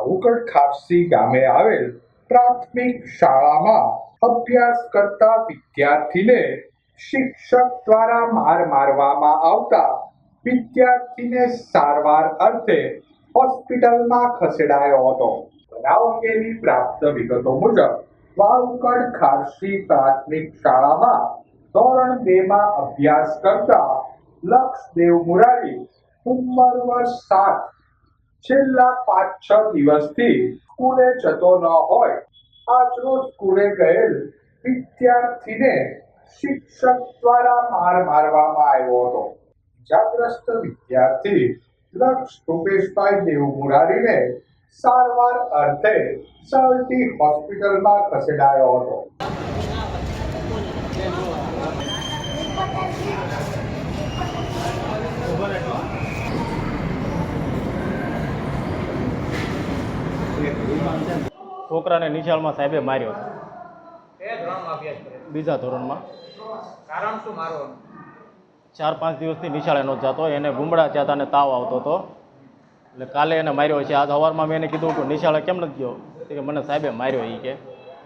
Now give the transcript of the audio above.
ભાવુકડ ખારસી ગામે આવેલ પ્રાથમિક શાળામાં અભ્યાસ કરતા વિદ્યાર્થીને શિક્ષક દ્વારા માર મારવામાં આવતા વિદ્યાર્થીને સારવાર અર્થે હોસ્પિટલમાં ખસેડાયો હતો. બનાવ અંગેની પ્રાપ્ત વિગતો મુજબ વાવકડ ખારસી પ્રાથમિક શાળામાં ધોરણ બે માં અભ્યાસ કરતા લક્ષદેવ મુરારી ઉંમર વર્ષ સાત છેલ્લા પાંચ, છ દિવસથી સ્કૂલે જતો ન હોય. આજરોજ સ્કૂલે ગયેલ વિદ્યાર્થીને શિક્ષક દ્વારા માર મારવામાં આવ્યો હતો. ઇજાગ્રસ્ત વિદ્યાર્થી લક્ષ રૂપેશભાઈ દેવ મુરારીને સારવાર અર્થે સલટી હોસ્પિટલમાં ખસેડાયો હતો. છોકરાને નિશાળમાં સાહેબે માર્યો છે? બીજા ધોરણમાં. કારણ શું મારવાનું ચાર પાંચ દિવસથી નિશાળે નહોતો જતો એને ગુમડા જતા અને તાવ આવતો હતો. એટલે કાલે એને માર્યો છે. આજ સવારમાં મેં એને કીધું કે નિશાળે કેમ નથી ગયો? કે મને સાહેબે માર્યો એ કે.